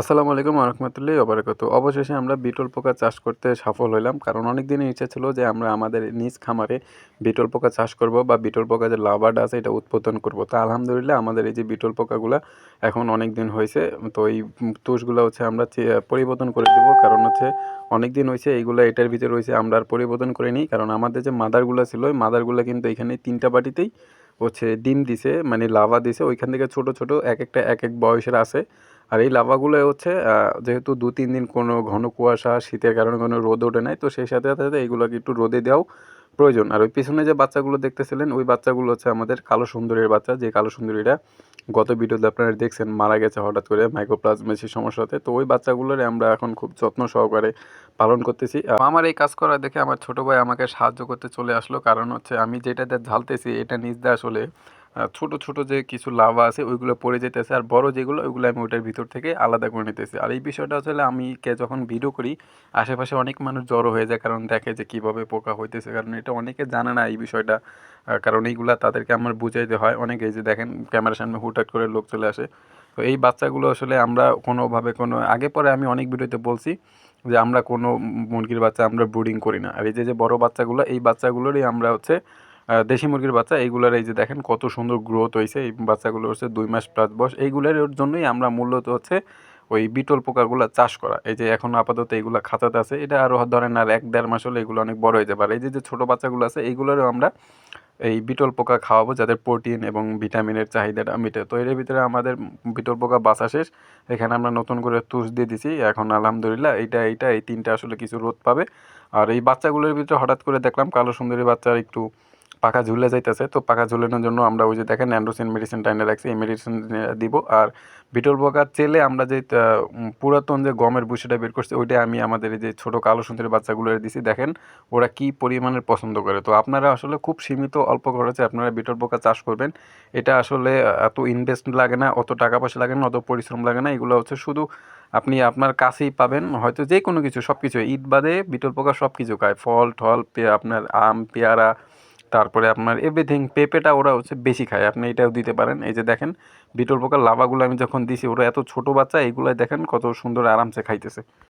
আসসালামু আলাইকুম রহমতুল্লাহি ওবরাকাত অবশেষে আমরা বিটল পোকা চাষ করতে সফল হইলাম, কারণ অনেক দিনের ইচ্ছা ছিল যে আমরা আমাদের নিজ খামারে বিটল পোকা চাষ করব বা বিটল পোকা যে লাভারটা আছে এটা উৎপাদন করব। তা আলহামদুলিল্লাহ আমাদের এই যে বিটল পোকাগুলো এখন অনেক দিন হয়েছে তো এই তুষগুলো হচ্ছে আমরা পরিবর্তন করে দেবো, কারণ হচ্ছে অনেক দিন হয়েছে এইগুলো এটার ভিতরে রয়েছে, আমরা আর পরিবর্তন করে নিই, কারণ আমাদের যে মাদারগুলো ছিল, ওই মাদারগুলো কিন্তু এখানে তিনটা বাটিতেই হচ্ছে ডিম দিছে মানে লাভা দিছে, ওইখান থেকে ছোট ছোট এক একটা, এক এক বয়সের আছে। আর এই লাভাগুলো হচ্ছে যেহেতু দু, তিন দিন কোনো ঘন কুয়াশা, শীতের কারণে কোনো রোদ ওঠে নাই, তো সেই সাথে সাথে এইগুলোকে একটু রোদে দেওয়াও প্রয়োজন। আর ওই পিছনে যে বাচ্চাগুলো দেখতেছিলেন, ওই বাচ্চাগুলো হচ্ছে আমাদের কালো সুন্দরীর বাচ্চা, যে কালো সুন্দরীরা গত ভিডিওতে আপনারা দেখছেন, মারা গেছে হঠাৎ করে মাইক্রোপ্লাজমেসির সমস্যাতে, তো ওই বাচ্চাগুলোর আমরা এখন খুব যত্ন সহকারে পালন করতেছি। আমার এই কাজ করা দেখে আমার ছোট ভাই আমাকে সাহায্য করতে চলে আসলো, কারণ হচ্ছে আমি যেটাতে ঝালতেছি, এটা নিজ দিয়ে আসলে ছোট ছোট যে কিছু লাভা আছে, ওইগুলো পড়ে যেতেছে। আর বড় যেগুলো, ওইগুলো আমি ওইটার ভিতর থেকে আলাদা করে নিতেছি। আর এই বিষয়টা আসলে আমি কে যখন ভিডিও করি, আশেপাশে অনেক মানুষ জড়ো হয়ে যায়, কারণ দেখে যে কীভাবে পোকা হইতেছে। কারণ এটা অনেকে জানে না এই বিষয়টা। কারণ এইগুলা তাদেরকে আমার বুঝাইতে হয়। অনেকে যে দেখেন, ক্যামেরার সামনে হুটহাট করে লোক চলে আসে। তো এই বাচ্চাগুলো আসলে আমরা কোনোভাবে কোনো, আগে পরে আমি অনেক ভিডিওতে বলছি যে আমরা কোনো মুরগির বাচ্চা আমরা ব্রুডিং করি না। আর এই যে যে বড় বাচ্চাগুলো, এই বাচ্চাগুলোরই আমরা হচ্ছে দেশি মুরগির বাচ্চা, এইগুলার এই যে দেখেন কত সুন্দর গ্রোথ হয়েছে এই বাচ্চাগুলো হচ্ছে দুই মাস প্লাস বয়স। এইগুলোর জন্যই আমরা মূলত হচ্ছে ওই বিটল পোকাগুলো চাষ করা। এই যে এখন আপাতত এইগুলো খাঁচাতে আছে। এটা আরও ধরেন আর এক দেড় মাস হলে এগুলো অনেক বড় হয়ে আর এই যে যে ছোটো বাচ্চাগুলো আছে, এইগুলোরও আমরা এই বিটল পোকা খাওয়াবো যাদের প্রোটিন এবং ভিটামিনের চাহিদাটা মিটে। তো এর ভিতরে আমাদের বিটল পোকা বাসা শেষ। এখানে আমরা নতুন করে তুষ দিয়ে দিছি। এখন আলহামদুলিল্লাহ এইটা এইটা, এই তিনটা আসলে কিছু রোদ পাবে। আর এই বাচ্চাগুলোর ভিতরে হঠাৎ করে দেখলাম কালো সুন্দরী বাচ্চার একটু পাখা ঝুলে যাইতেছে। তো পাখা ঝুলানোর জন্য আমরা ওই যে দেখেন অ্যান্ড্রোসিন মেডিসিন টাইনে রাখছি, এই মেডিসিন দিব। আর বিটল পোকার চেলে আমরা যে পুরাতন যে গমের বুসিটা বের করছি, ওইটা আমি আমাদের যে ছোটো কালো সুন্দরী বাচ্চাগুলো দিছি। দেখেন ওরা কি পরিমাণের পছন্দ করে। তো আপনারা আসলে খুব সীমিত অল্প খরচে আপনারা বিটল পোকা চাষ করবেন। এটা আসলে এত ইনভেস্ট লাগে না, অত টাকা পয়সা লাগে না, অত পরিশ্রম লাগে না। এগুলো হচ্ছে শুধু আপনি আপনার কাছেই পাবেন। হয়তো যে কোনো কিছু সব কিছু ইট বাদে বিটল পোকা সব কিছু খায়। ফল পে- আপনার আম, পেয়ারা তারপরে আপনার এভরিথিং পেঁপেটা ওরা হচ্ছে বেশি খায়। আপনি এটাও দিতে পারেন। এই যে দেখেন, বিটল পোকার লাভাগুলো আমি যখন দিছি, ওরা এত ছোট বাচ্চা এইগুলো দেখেন কত সুন্দর আরামসে খাইতেছে।